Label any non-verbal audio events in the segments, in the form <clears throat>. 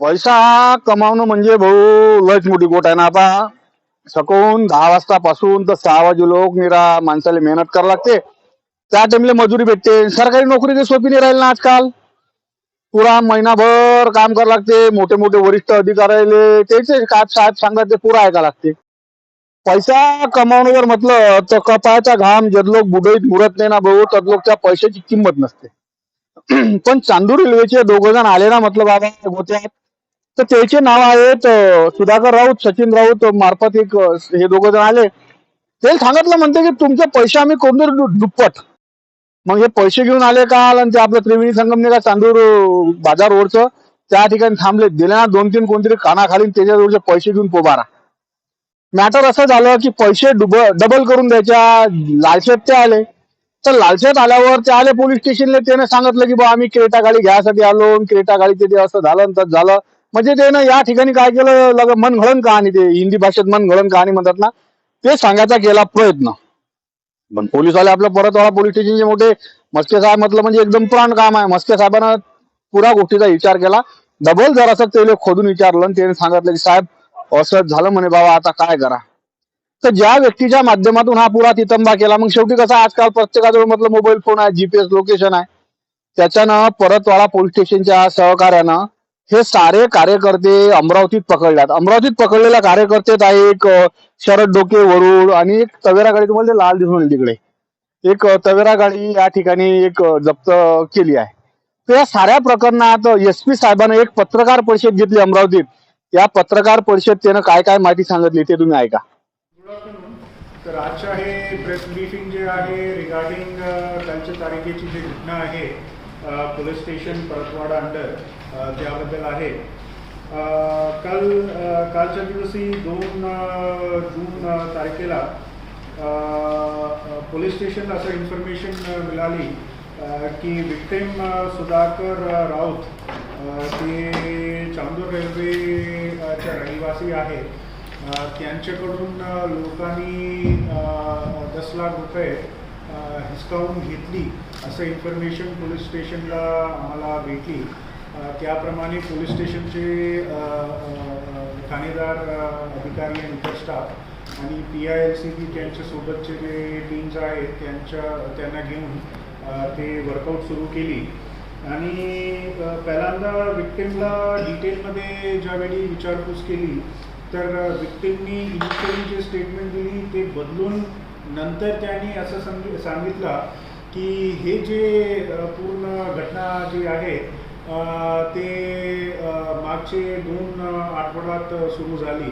पैसा कमावणं म्हणजे भाऊ लयच मोठी गोट आहे ना आता. सकून दहा वाजता पासून तर सहा वाजे लोक निरा माणसाला मेहनत करावं लागते. त्या टाइमला मजुरी भेटते. सरकारी नोकरी काही सोपी नाही राहील ना आजकाल. पुरा महिनाभर काम करावं लागते. मोठे मोठे वरिष्ठ अधिकारी त्याचे काय साहेब सांगतात ते पुरा ऐका लागते. पैसा कमावणं जर म्हटलं तर कपाळचा घाम जदलोक बुडईत मुरत नाही ना भाऊ तदलोक त्या पैशाची किंमत नसते. <clears throat> पण चांदूर रेल्वेचे दोघ जण आले ना म्हटलं बाबा गोत्यात. तर त्याचे नाव आहेत सुधाकर राऊत सचिन राऊत मार्फत एक हे दोघ जण आले. ते सांगितलं म्हणते की तुमचे पैसे आम्ही करून देऊ दुप्पट मग हे पैसे घेऊन आले काल आणि ते आपलं त्रिवेणी का चांदूर बाजार रोडचं त्या ठिकाणी थांबले. दिले ना दोन तीन कोणतरी कानाखाली त्याच्याजवळचे पैसे घेऊन पोबारा. मॅटर असं झालं की पैसे डुब डबल करून द्यायच्या. लालसेत ते आले. तर लालसेत आल्यावर ते आले पोलीस स्टेशनला. त्याने सांगितलं की बा आम्ही क्रेटा गाडी घ्यायसाठी आलो आणि क्रेटा गाडी ते असं झालं तर झालं. म्हणजे ते ना या ठिकाणी काय केलं लग मन घडण कहाणी ते हिंदी भाषेत मन घडण कहाणी म्हणतात ना ते सांगायचा केला प्रयत्न. पण पोलीसवाले आपल्या परतवाडा पोलीस स्टेशनचे मोठे मस्के साहेब म्हटलं म्हणजे एकदम पुराण काम आहे. मस्के साहेबांना पुरा गोष्टीचा विचार केला. डबल जर असं त्याला खोदून विचारलं आणि त्याने सांगितलं की साहेब असं झालं म्हणे बाबा आता काय करा? तर ज्या व्यक्तीच्या माध्यमातून हा पुरा तितंबा केला मग शेवटी कसं आजकाल प्रत्येकाजवळ म्हटलं मोबाईल फोन आहे जीपीएस लोकेशन आहे. त्याच्यानं परतवाडा पोलीस स्टेशनच्या सहकार्यानं हे सारे कार्यकर्ते अमरावतीत पकडल्यात. अमरावतीत पकडलेल्या कार्यकर्तेत आहे एक शरद डोके वरुड आणि एक तवेरा गाडी तुम्हाला लाल दिसून येईल तिकडे. एक तवेरा गाडी या ठिकाणी एक जप्त केली आहे. तर या साऱ्या प्रकरणात एस पी साहेबांना एक पत्रकार परिषद घेतली अमरावतीत. या पत्रकार परिषद त्यानं काय काय माहिती सांगितली ते तुम्ही ऐका. तर आजच्या हे प्रेस ब्रीफिंग जे आहे रिगार्डिंग कालच्या तारखेची जी घटना आहे पोलीस स्टेशन परतवाडा अंडर त्याबद्दल आहे. काल कालच्या दिवशी दोन जून तारखेला पोलीस स्टेशनला असं इन्फॉर्मेशन मिळाली की विक्टिम सुधाकर राऊत ते चांदूर रेल्वेच्या रहिवासी आहेत. त्यांच्याकडून लोकांनी दस लाख रुपये हिसकावून घेतली. असं इन्फॉर्मेशन पोलीस स्टेशनला आम्हाला भेटली. त्याप्रमाणे पोलीस स्टेशनचे ठाणेदार अधिकारी आणि इतर स्टाफ आणि P I L C B त्यांच्यासोबतचे जे टीम्स आहेत त्यांच्या त्यांना घेऊन ते वर्कआउट सुरू केली. आणि पहिल्यांदा विक्टिमला डिटेलमध्ये ज्यावेळी विचारपूस केली तर विक्टिमनी इनिशियली जे स्टेटमेंट दिली ते बदलून नंतर त्यांनी असं सांगि सांगितलं की हे जे पूर्ण घटना जी आहे ते मागचे दोन आठवड्यात सुरू झाली.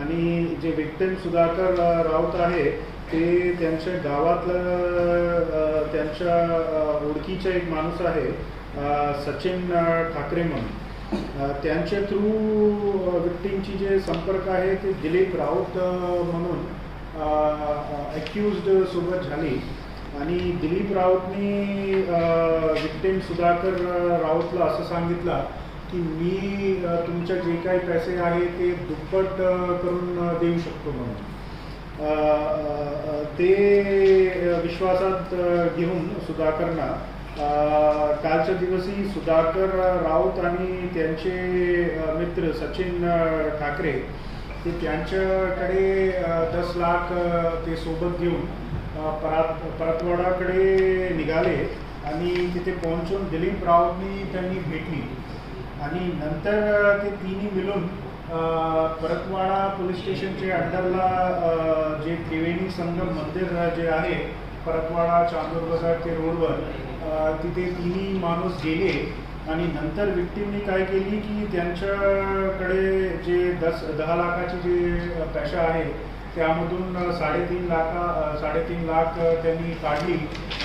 आणि जे विक्टिम सुधाकर राऊत आहे ते त्यांच्या गावातलं त्यांच्या ओळखीचा एक माणूस आहे सचिन ठाकरे म्हणून. त्यांच्या थ्रू विक्टिमची जे संपर्क आहे ते दिलीप राऊत म्हणून अक्युज्ड सोबत झाली. आणि दिलीप राऊतनी विक्टीम सुधाकर राऊतला असं सांगितलं की मी तुमच्या जे काही पैसे आहे ते दुप्पट करून देऊ शकतो म्हणून. ते विश्वासात घेऊन सुधाकरना कालच्या दिवशी सुधाकर राऊत आणि त्यांचे मित्र सचिन ठाकरे ते त्यांच्याकडे दस लाख ते सोबत घेऊन परात परतवाडाकडे निघाले आणि तिथे पोहोचून दिलीप राऊतनी त्यांनी भेटली आणि नंतर ते तिन्ही मिळून परतवाडा पोलीस स्टेशनचे अंडरला जे त्रिवेणी संगम मंदिर जे आहे परतवाडा चांदूर बाजार ते रोडवर तिथे तिन्ही माणूस गेले. आणि नंतर विक्टीमनी काय केली की त्यांच्याकडे जे दस दहा लाखाचे जे पैसा आहे त्यामधून साडेतीन लाखा साडेतीन लाख त्यांनी काढली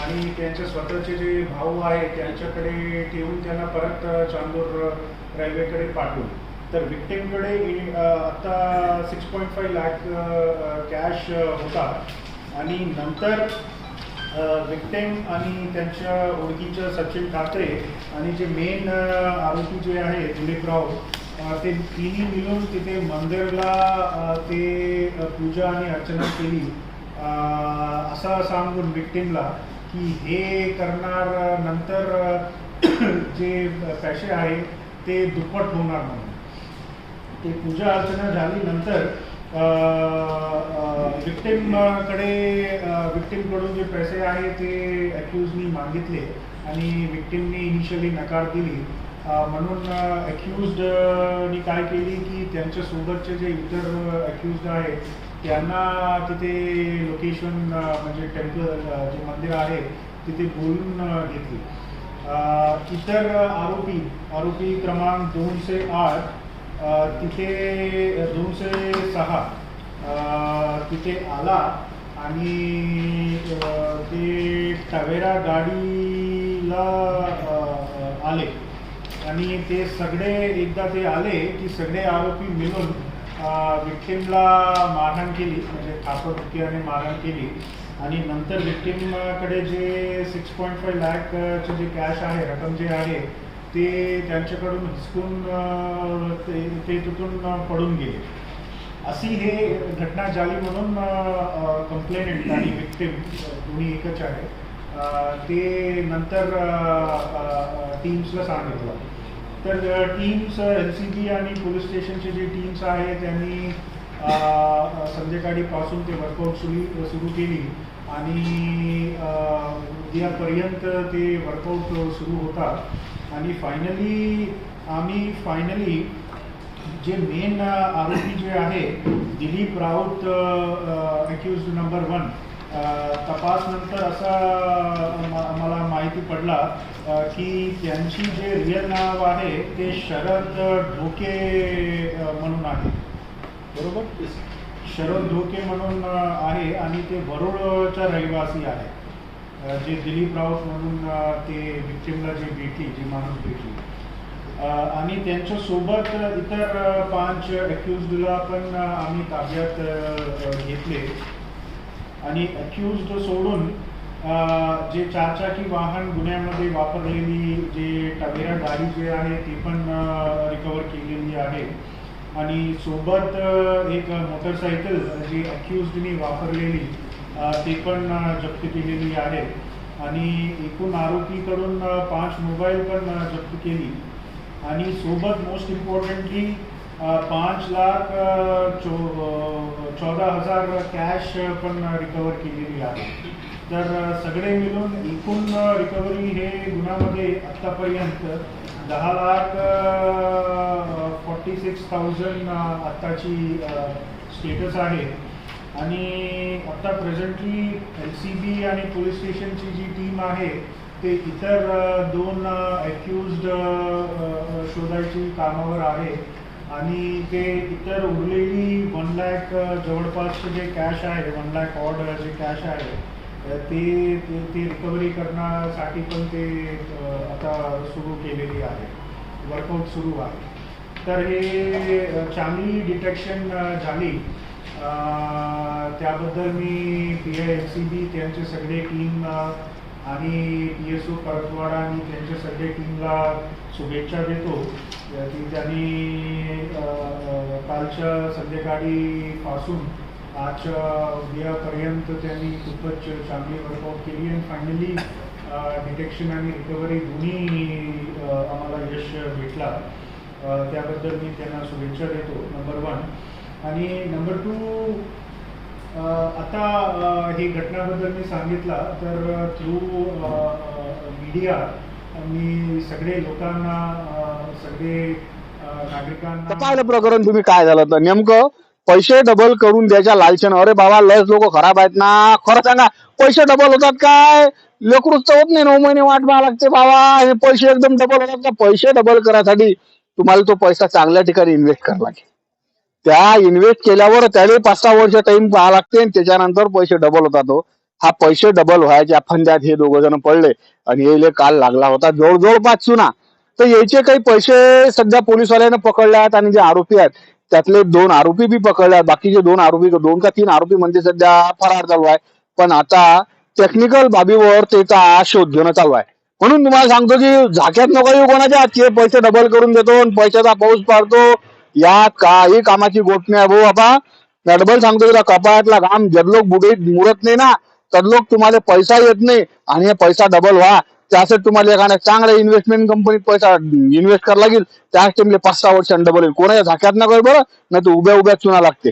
आणि त्यांचे स्वतःचे जे भाऊ आहे त्यांच्याकडे ठेवून त्यांना परत चांदूर रेल्वेकडे पाठवून तर विक्टिमकडे आत्ता आता six point five lakh cash होता. आणि नंतर विक्टेम आणि त्यांच्या ओळखीच्या सचिन ठाकरे आणि जे मेन आरोपी जे आहे दिलीप राव ते तिन्ही मिळून तिथे मंदिरला ते पूजा आणि अर्चना केली. असं सांगून विक्टीमला की हे करणार नंतर <coughs> जे पैसे आहे ते दुप्पट होणार म्हणून ते पूजा अर्चना झाली नंतर विक्टीमकडे विक्टीमकडून जे पैसे आहे ते अक्यूजनी मागितले आणि विक्टीमनी इनिशियली नकार दिली. म्हणून अक्युजनी काय केली की त्यांच्या सोबतचे जे इतर अक्युज आहेत त्यांना तिथे लोकेशन म्हणजे टेम्पल जे मंदिर आहे तिथे बोलून घेतली. इतर आरोपी आरोपी क्रमांक दोनशे आठ तिथे दोनशे सहा तिथे आला आणि ते टवेरा गाडीला आले. आणि ते सगळे एकदा ते आले की सगळे आरोपी मिळून विक्टीमला मारहाण केली म्हणजे थापटुक्याने मारहाण केली. आणि नंतर विक्टीमकडे जे सिक्स पॉईंट फाईव्ह लॅकचं जे कॅश आहे रक्कम जे आहे ते त्यांच्याकडून हिसकून ते ते तिथून पडून गेले. अशी हे घटना झाली म्हणून कंप्लेनंट आणि विक्टिम दोन्ही एकच आहे. ते नंतर टीम्सला सांगितलं. तर टीम्स एल सी बी आणि पोलीस स्टेशनचे जे टीम्स आहे त्यांनी संध्याकाळीपासून ते वर्कआउट सुरू सुरू केली. आणि उद्यापर्यंत ते वर्कआउट सुरू होतात. आणि फायनली आम्ही फायनली जे मेन आरोपी जे आहे Dilip Raut accused number one तपास नंतर असा मला आम्हाला माहिती पडला की त्यांची जे रिअल नाव आहे ते शरद ढोके म्हणून आहे. बरोबर? शरद ढोके म्हणून आहे आणि ते वरोडचा रहिवासी आहे. जे दिलीप राऊत म्हणून ते विक्टिमला जी भेटली जी माणूस भेटली. आणि त्यांच्यासोबत इतर पाच अक्युजला पण आम्ही ताब्यात घेतले. आणि अक्युज्ड सोडून जे चारचाकी वाहन गुन्ह्यामध्ये वापरलेली जे टवेरा गाडी जे आहे ती पण रिकवर केलेली आहे. आणि सोबत एक मोटरसायकल जी अक्युज्डनी वापरलेली ते पण जप्त केलेली आहे. आणि एकूण आरोपीकडून पाच मोबाईल पण जप्त केली. आणि सोबत मोस्ट इम्पॉर्टंटली पाच लाख चो चौदा हजार कॅश पण रिकवर केलेली आहे. तर सगळे मिळून एकूण रिकव्हरी हे गुन्ह्यामध्ये आत्तापर्यंत दहा लाख फॉर्टी सिक्स थाउजंड आत्ताची स्टेटस आहे. आणि आत्ता प्रेझेंटली एल सी बी आणि पोलीस स्टेशनची जी टीम आहे ते इतर दोन अक्युज्ड शोधायची कामावर आहे. आणि ते इतर उरलेली वन लॅक जवळपासचे जे कॅश आहे वन लॅक ऑड जे कॅश आहे ते ते रिकव्हरी करण्यासाठी पण ते आता सुरू केलेली आहे. वर्कआउट सुरू आहे. तर हे चांगली डिटेक्शन झाली. त्याबद्दल मी P I F C B त्यांचे सगळे टीम आणि पी एस ओ परतवाडा आणि त्यांच्या सगळे टीमला शुभेच्छा देतो. की त्यांनी कालच्या संध्याकाळीपासून आजच्या उद्यापर्यंत त्यांनी खूपच चांगली वर्कआउट केली आणि फायनली डिटेक्शन आणि रिकव्हरी दोन्ही आम्हाला यश भेटला. त्याबद्दल मी त्यांना शुभेच्छा देतो नंबर वन आणि नंबर टू आता हे घटनाबद्दल मी सांगितला तर थ्रू मीडिया मी सगळे लोकांना सगळे नागरिकांना पाहिलं प्रकरण? तुम्ही काय झालं? तर नेमकं पैसे डबल करून द्यायच्या लालचन. अरे बाबा लस लोक खराब आहेत ना. खरं सांगा पैसे डबल होतात काय? लेकरूच होत नाही नऊ महिने वाट पाहा लागते बाबा. हे पैसे एकदम डबल होतात. का पैसे डबल करायसाठी तुम्हाला तो पैसा चांगल्या ठिकाणी इन्व्हेस्ट करावा लागेल. त्या इन्व्हेस्ट केल्यावर त्याला पाच सहा वर्ष टाइम पाहा लागते आणि त्याच्यानंतर पैसे डबल होतात हो. हा पैसे डबल व्हायच्या फंद्यात हे दोघ जण पडले. आणि येले काल लागला होता. जवळजवळ पाच चुना तर याचे काही पैसे सध्या पोलीसवाल्याने पकडले आहेत आणि जे आरोपी आहेत त्यातले दोन आरोपी बी पकडले आहेत बाकीचे दोन आरोपी दोन का तीन आरोपी म्हणजे सध्या फरार चालू आहे. पण आता टेक्निकल बाबीवर त्याचा शोध घेणं चालू आहे. म्हणून तुम्हाला सांगतो की झाक्यात नको येऊ कोणाच्या हातचे पैसे डबल करून देतो आणि पैशाचा पाऊस पाडतो. यात काही कामाची गोष्ट नाही. भाऊ बाबा डबल सांगतो तुला कपाळातला घाम जर लोक बुडीत मुरत नाही ना. तर लोक तुम्हाला पैसा येत नाही आणि हे पैसा डबल व्हा. त्यासाठी तुम्हाला एखाद्या चांगल्या इन्व्हेस्टमेंट कंपनीत पैसा इन्व्हेस्ट करावा लागेल. त्याच टाइमले पाच सहा वर्षांनी डबल होईल. कोणाच्या झाक्यात ना बरं नाही तर उभ्या उभ्या चुना लागते